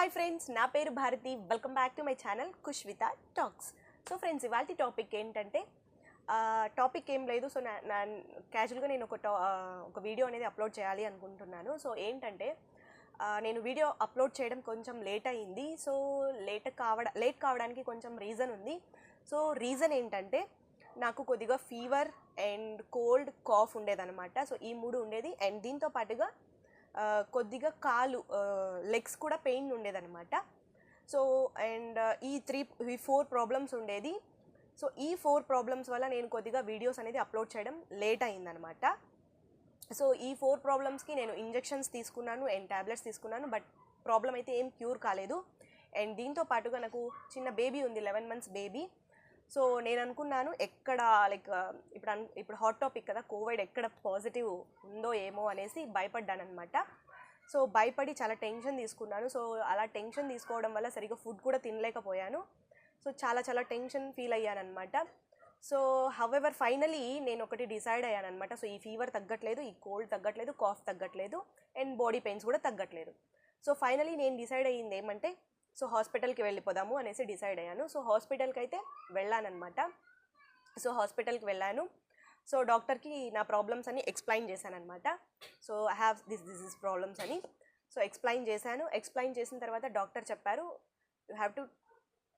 Hi friends నా పేరు Bharathi. Welcome back to my channel Khushvitha talks so friends ఇవాళ topic ఏంటంటే topic ఏం లేదు. సో నా క్యాజువల్గా నేను ఒక టా ఒక వీడియో అనేది అప్లోడ్ చేయాలి అనుకుంటున్నాను. సో ఏంటంటే నేను వీడియో అప్లోడ్ చేయడం కొంచెం లేట్ అయింది. సో లేట్ కావడ లేట్ కావడానికి కొంచెం రీజన్ ఉంది. సో రీజన్ ఏంటంటే నాకు కొద్దిగా ఫీవర్ అండ్ కోల్డ్ కాఫ్ ఉండేదన్నమాట. సో ఈ మూడు ఉండేది. అండ్ దీంతో పాటుగా కొద్దిగా కాలు లెగ్స్ కూడా పెయిన్ ఉండేదన్నమాట. సో అండ్ ఈ త్రీ ఈ ఫోర్ ప్రాబ్లమ్స్ ఉండేది. సో ఈ ఫోర్ ప్రాబ్లమ్స్ వల్ల నేను కొద్దిగా వీడియోస్ అనేది అప్లోడ్ చేయడం లేట్ అయిందనమాట సో ఈ ఫోర్ ప్రాబ్లమ్స్కి నేను ఇంజెక్షన్స్ తీసుకున్నాను అండ్ ట్యాబ్లెట్స్ తీసుకున్నాను బట్ ప్రాబ్లం అయితే ఏం క్యూర్ కాలేదు. అండ్ దీంతో పాటుగా నాకు చిన్న బేబీ ఉంది లెవెన్ మంత్స్ బేబీ. సో నేను అనుకున్నాను ఎక్కడ లైక్ ఇప్పుడు అన్ ఇప్పుడు హాట్ టాపిక్ కదా కోవిడ్ ఎక్కడ పాజిటివ్ ఉందో ఏమో అనేసి భయపడ్డాను అనమాట సో భయపడి చాలా టెన్షన్ తీసుకున్నాను. సో అలా టెన్షన్ తీసుకోవడం వల్ల సరిగ్గా ఫుడ్ కూడా తినలేకపోయాను. సో చాలా చాలా టెన్షన్ ఫీల్ అయ్యాను అనమాట సో హవెవర్ ఫైనలీ నేను ఒకటి డిసైడ్ అయ్యాను అనమాట సో ఈ ఫీవర్ తగ్గట్లేదు ఈ కోల్డ్ తగ్గట్లేదు కాఫ్ తగ్గట్లేదు అండ్ బాడీ పెయిన్స్ కూడా తగ్గట్లేదు. సో ఫైనలీ నేను డిసైడ్ అయ్యింది ఏమంటే సో హాస్పిటల్కి వెళ్ళిపోదాము అనేసి డిసైడ్ అయ్యాను. సో హాస్పిటల్కి అయితే వెళ్ళానమాట సో హాస్పిటల్కి వెళ్ళాను. సో డాక్టర్కి నా ప్రాబ్లమ్స్ అని ఎక్స్ప్లెయిన్ చేశాను అనమాట so I have this this is problems అని. సో ఎక్స్ప్లెయిన్ చేశాను. ఎక్స్ప్లెయిన్ చేసిన తర్వాత డాక్టర్ చెప్పారు you have to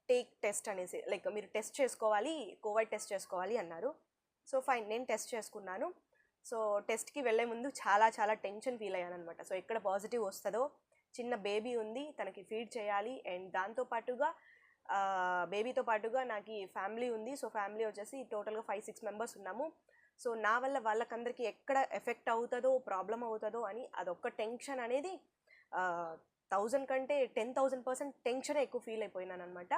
take test అనేసి లైక్ మీరు టెస్ట్ చేసుకోవాలి కోవిడ్ టెస్ట్ చేసుకోవాలి అన్నారు. సో ఫైన్ నేను టెస్ట్ చేసుకున్నాను. సో టెస్ట్కి వెళ్ళే ముందు చాలా చాలా టెన్షన్ ఫీల్ అయ్యాను అనమాట సో ఎక్కడ పాజిటివ్ వస్తుందో చిన్న బేబీ ఉంది తనకి ఫీడ్ చేయాలి. అండ్ దాంతో పాటుగా బేబీతో పాటుగా నాకు ఫ్యామిలీ ఉంది. సో ఫ్యామిలీ వచ్చేసి టోటల్గా ఫైవ్ సిక్స్ మెంబర్స్ ఉన్నాము. సో నా వల్ల వాళ్ళకందరికీ ఎక్కడ ఎఫెక్ట్ అవుతుందో ప్రాబ్లం అవుతుందో అని అదొక్క టెన్షన్ అనేది థౌజండ్ కంటే టెన్ థౌజండ్ పర్సెంట్ టెన్షన్ ఎక్కువ ఫీల్ అయిపోయినాను అనమాట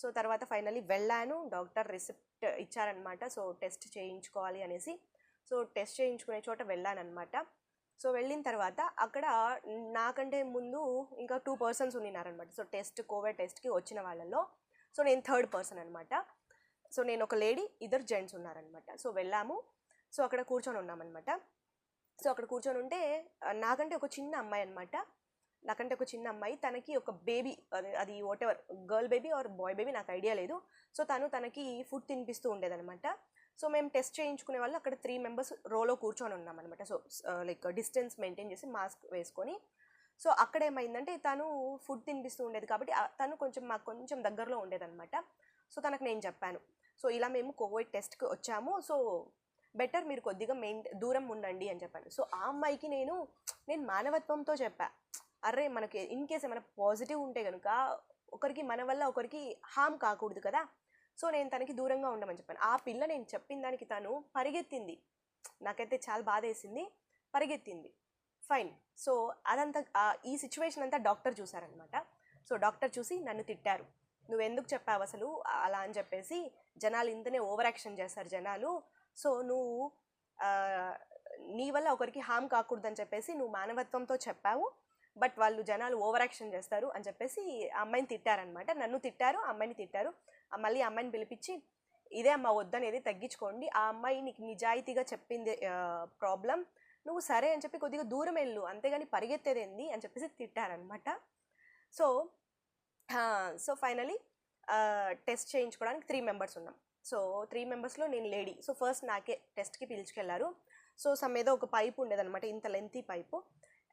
సో తర్వాత ఫైనలీ వెళ్ళాను. డాక్టర్ రిసిప్ట్ ఇచ్చారనమాట సో టెస్ట్ చేయించుకోవాలి అనేసి. సో టెస్ట్ చేయించుకునే చోట వెళ్ళానమాట సో వెళ్ళిన తర్వాత అక్కడ నాకంటే ముందు ఇంకా టూ పర్సన్స్ ఉన్నారనమాట సో టెస్ట్ కోవిడ్ టెస్ట్కి వచ్చిన వాళ్ళలో. సో నేను థర్డ్ పర్సన్ అనమాట. సో నేను ఒక లేడీ ఇద్దరు జెంట్స్ ఉన్నారనమాట. సో వెళ్ళాము. సో అక్కడ కూర్చొని ఉన్నామన్నమాట సో అక్కడ కూర్చొని ఉంటే నాకంటే ఒక చిన్న అమ్మాయి అనమాట. నాకంటే ఒక చిన్న అమ్మాయి. తనకి ఒక బేబీ అది అది whatever girl baby or boy baby నాకు ఐడియా లేదు. సో తను తనకి ఫుడ్ తినిపిస్తూ ఉండేదనమాట. సో మేము టెస్ట్ చేయించుకునే వాళ్ళు అక్కడ త్రీ మెంబర్స్ రోలో కూర్చొని ఉన్నాం అనమాట సో లైక్ డిస్టెన్స్ మెయింటైన్ చేసి మాస్క్ వేసుకొని. సో అక్కడ ఏమైందంటే తను ఫుడ్ తినిపిస్తూ ఉండేది కాబట్టి తను కొంచెం మాకు కొంచెం దగ్గరలో ఉండేదన్నమాట. సో తనకు నేను చెప్పాను. సో ఇలా మేము కోవిడ్ టెస్ట్కి వచ్చాము. సో బెటర్ మీరు కొద్దిగా మెయిన్ దూరం ఉండండి అని చెప్పాను సో ఆ అమ్మాయికి నేను నేను మానవత్వంతో చెప్పా. అరే మనకి ఇన్ కేస్ ఏమైనా పాజిటివ్ ఉంటే కనుక ఒకరికి మన వల్ల ఒకరికి హామ్ కాకూడదు కదా. సో నేను తనకి దూరంగా ఉండమని చెప్పాను. ఆ పిల్ల నేను చెప్పిన దానికి తను పరిగెత్తింది. నాకైతే చాలా బాధ వేసింది పరిగెత్తింది. ఫైన్ సో అదంతా ఈ సిచ్యువేషన్ అంతా డాక్టర్ చూసారనమాట సో డాక్టర్ చూసి నన్ను తిట్టారు. నువ్వు ఎందుకు చెప్పావు అసలు? అలా అని చెప్పేసి జనాలు ఇంతనే ఓవర్ యాక్షన్ చేస్తారు జనాలు. సో నువ్వు నీ వల్ల ఒకరికి హామ్ కాకూడదని చెప్పేసి నువ్వు మానవత్వంతో చెప్పావు. బట్ వాళ్ళు జనాలు ఓవర్ యాక్షన్ చేస్తారు అని చెప్పేసి అమ్మాయిని తిట్టారనమాట నన్ను తిట్టారు ఆ అమ్మాయిని తిట్టారు. మళ్ళీ అమ్మాయిని పిలిపించి ఇదే అమ్మ వద్దనేది తగ్గించుకోండి. ఆ అమ్మాయి నీకు నిజాయితీగా చెప్పింది ప్రాబ్లం. నువ్వు సరే అని చెప్పి కొద్దిగా దూరం వెళ్ళు. అంతేగాని పరిగెత్తేదేంది? అని చెప్పేసి తిట్టారనమాట సో సో ఫైనలీ టెస్ట్ చేయించుకోవడానికి త్రీ మెంబర్స్ ఉన్నాం. సో త్రీ మెంబర్స్లో నేను లేడీ. సో ఫస్ట్ నాకే టెస్ట్కి పిలుచుకెళ్ళారు. సో సమ్ ఏదో ఒక పైపు ఉండేదన్నమాట ఇంత లెంతీ పైపు.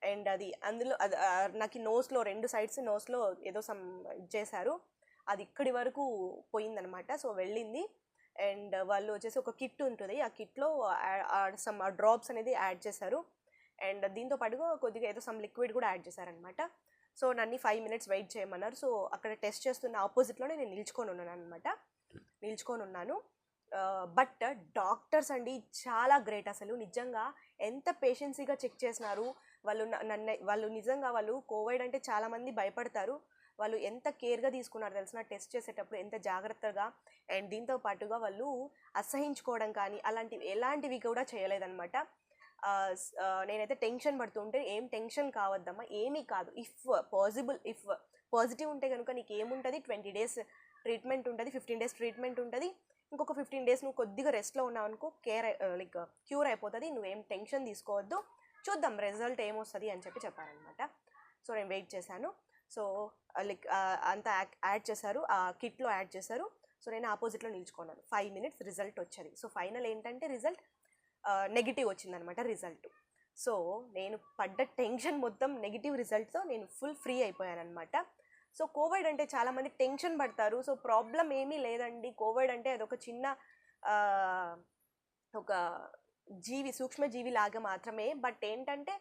అండ్ అది అందులో అది నాకు నోస్లో రెండు సైడ్స్ నోస్లో ఏదో సమ్ చేశారు. అది ఇక్కడి వరకు పోయిందనమాట సో వెళ్ళింది. అండ్ వాళ్ళు వచ్చేసి ఒక కిట్ ఉంటుంది. ఆ కిట్లో సమ్ డ్రాప్స్ అనేది యాడ్ చేశారు. అండ్ దీంతో పాటుగా కొద్దిగా ఏదో సమ్ లిక్విడ్ కూడా యాడ్ చేశారనమాట సో నన్ను ఫైవ్ మినిట్స్ వెయిట్ చేయమన్నారు. సో అక్కడ టెస్ట్ చేస్తున్న ఆపోజిట్లోనే నేను నిల్చుకొని ఉన్నాను అనమాట నిల్చుకొని ఉన్నాను. బట్ డాక్టర్స్ అండి చాలా గ్రేట్ అసలు. నిజంగా ఎంత పేషెన్సీగా చెక్ చేసినారు. వాళ్ళు నన్ను వాళ్ళు నిజంగా వాళ్ళు కోవిడ్ అంటే చాలామంది భయపడతారు. వాళ్ళు ఎంత కేర్గా తీసుకున్నారు తెలిసిన టెస్ట్ చేసేటప్పుడు ఎంత జాగ్రత్తగా అండ్ దీంతో పాటుగా వాళ్ళు అసహించుకోవడం కానీ అలాంటివి ఎలాంటివి కూడా చేయలేదన్నమాట. నేనైతే టెన్షన్ పడుతుంటే ఏం టెన్షన్ కావద్దమ్మా ఏమీ కాదు. ఇఫ్ పాసిబుల్ ఇఫ్ పాజిటివ్ ఉంటే కనుక నీకు ఏముంటుంది? ట్వంటీ డేస్ ట్రీట్మెంట్ ఉంటుంది ఫిఫ్టీన్ డేస్ ట్రీట్మెంట్ ఉంటుంది. ఇంకొక ఫిఫ్టీన్ డేస్ నువ్వు కొద్దిగా రెస్ట్లో ఉన్నావు అనుకో కేర్ లైక్ క్యూర్ అయిపోతుంది. నువ్వేం టెన్షన్ తీసుకోవద్దు. చూద్దాం రిజల్ట్ ఏమొస్తుంది అని చెప్పి చెప్పారనమాట సో నేను వెయిట్ చేశాను. సో లైక్ అంతా యాడ్ చేశారు. ఆ కిట్లో యాడ్ చేశారు. సో నేను ఆపోజిట్లో నిల్చుకున్నాను. ఫైవ్ మినిట్స్ రిజల్ట్ వచ్చేది. సో ఫైనల్ ఏంటంటే రిజల్ట్ నెగిటివ్ వచ్చిందనమాట రిజల్ట్. సో నేను పడ్డ టెన్షన్ మొత్తం నెగిటివ్ రిజల్ట్తో నేను ఫుల్ ఫ్రీ అయిపోయాను అనమాట సో కోవిడ్ అంటే చాలామంది టెన్షన్ పడతారు. సో ప్రాబ్లం ఏమీ లేదండి. కోవిడ్ అంటే అదొక చిన్న ఒక జీవి సూక్ష్మజీవి లాగా మాత్రమే. బట్ ఏంటంటే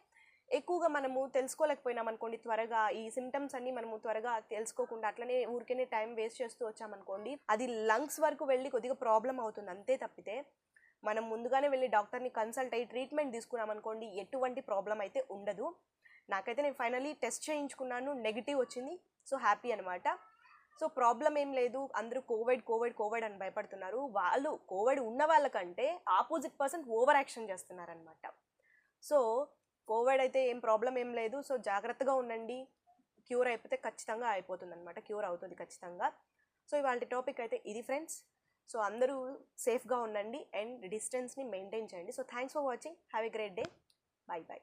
ఎక్కువగా మనము తెలుసుకోలేకపోయినాం అనుకోండి త్వరగా ఈ సిమ్టమ్స్ అన్ని మనము త్వరగా తెలుసుకోకుండా అట్లనే ఊరికేనే టైం వేస్ట్ చేస్తూ వచ్చామనుకోండి అది లంగ్స్ వరకు వెళ్ళి కొద్దిగా ప్రాబ్లం అవుతుంది. అంతే తప్పితే మనం ముందుగానే వెళ్ళి డాక్టర్ని కన్సల్ట్ అయ్యి ట్రీట్మెంట్ తీసుకున్నాం అనుకోండి ఎటువంటి ప్రాబ్లం అయితే ఉండదు. నాకైతే నేను ఫైనలీ టెస్ట్ చేయించుకున్నాను నెగిటివ్ వచ్చింది. సో హ్యాపీ అనమాట సో ప్రాబ్లం ఏం లేదు. అందరూ కోవిడ్ కోవిడ్ కోవిడ్ అని భయపడుతున్నారు. వాళ్ళు కోవిడ్ ఉన్న వాళ్ళకంటే ఆపోజిట్ పర్సన్ ఓవర్ యాక్షన్ చేస్తున్నారనమాట సో కోవిడ్ అయితే ఏం ప్రాబ్లం ఏం లేదు. సో జాగ్రత్తగా ఉండండి. క్యూర్ అయిపోతే ఖచ్చితంగా అయిపోతుంది అనమాట క్యూర్ అవుతుంది ఖచ్చితంగా. సో ఇవాళ టాపిక్ అయితే ఇది ఫ్రెండ్స్. సో అందరూ సేఫ్గా ఉండండి అండ్ డిస్టెన్స్ని మెయింటైన్ చేయండి. So thanks for watching. Have a great day. Bye bye.